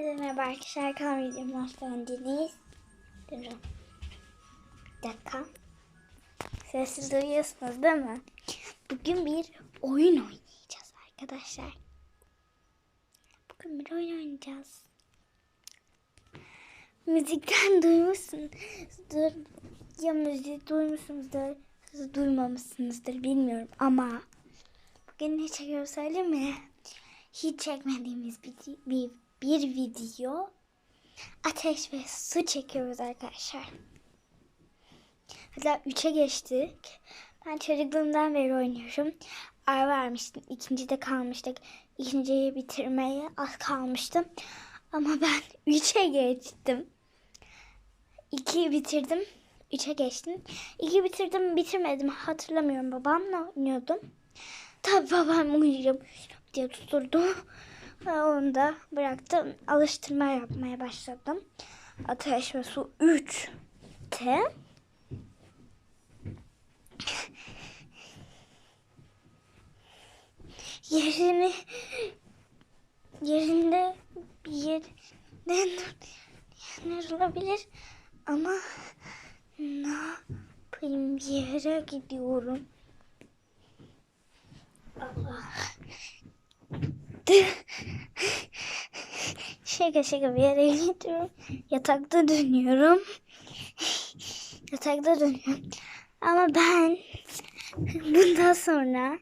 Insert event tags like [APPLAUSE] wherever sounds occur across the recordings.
Herkese merhaba arkadaşlar. Kan videomdan geldiniz. Durun. Bir dakika. Sessiz duyuyorsunuz değil mi? Bugün bir oyun oynayacağız arkadaşlar. Bugün bir oyun oynayacağız. Müzikten [LAUGHS] duymuşsunuzdur. Ya müziği duymuşsunuzdur. Siz duymamışsınızdır bilmiyorum ama bugün ne çekiyoruz söyleyeyim mi? hiç çekmediğimiz bir, bir, bir video ateş ve su çekiyoruz arkadaşlar. Hatta 3'e geçtik. Ben çocukluğumdan beri oynuyorum. Ara vermiştim. İkincide kalmıştık. İkinciyi bitirmeye az kalmıştım. Ama ben [LAUGHS] 3'e geçtim. 2'yi bitirdim. 3'e geçtim. 2 bitirdim bitirmedim. Hatırlamıyorum. Babamla oynuyordum. Tabii babam uyuyacağım diye tutturdu. Onu da bıraktım. Alıştırma yapmaya başladım. Ateş ve su 3 T. Yerini yerinde bir yerden yer olabilir ama ne yapayım bir yere gidiyorum. Allah. Şaka şaka bir yere gidiyorum. Yatakta dönüyorum. Yatakta dönüyorum. Ama ben bundan sonra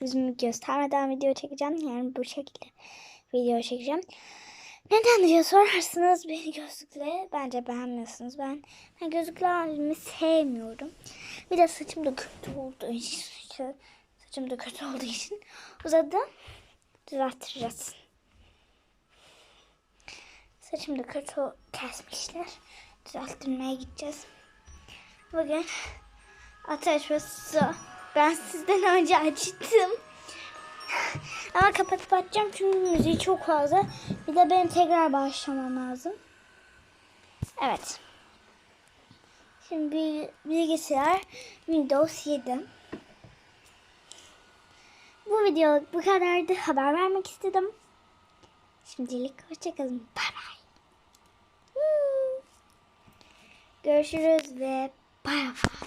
yüzümü göstermeden video çekeceğim. Yani bu şekilde video çekeceğim. Neden diye sorarsınız beni gözlükle. Bence beğenmiyorsunuz. Ben, ben gözlükle halimi sevmiyorum. Bir de saçım da kötü olduğu için. Saçım da kötü olduğu için uzadı. Düzelteceğiz. Saçım da kötü kesmişler. Düzelttirmeye gideceğiz. Bugün ateş ve su. Ben sizden önce açtım. Ama kapatıp açacağım çünkü müziği çok fazla. Bir de benim tekrar başlamam lazım. Evet. Şimdi bilgisayar Windows 7. Bu video bu kadardı. Haber vermek istedim. Şimdilik hoşçakalın. Bay bay. Hmm. Görüşürüz ve bay bay.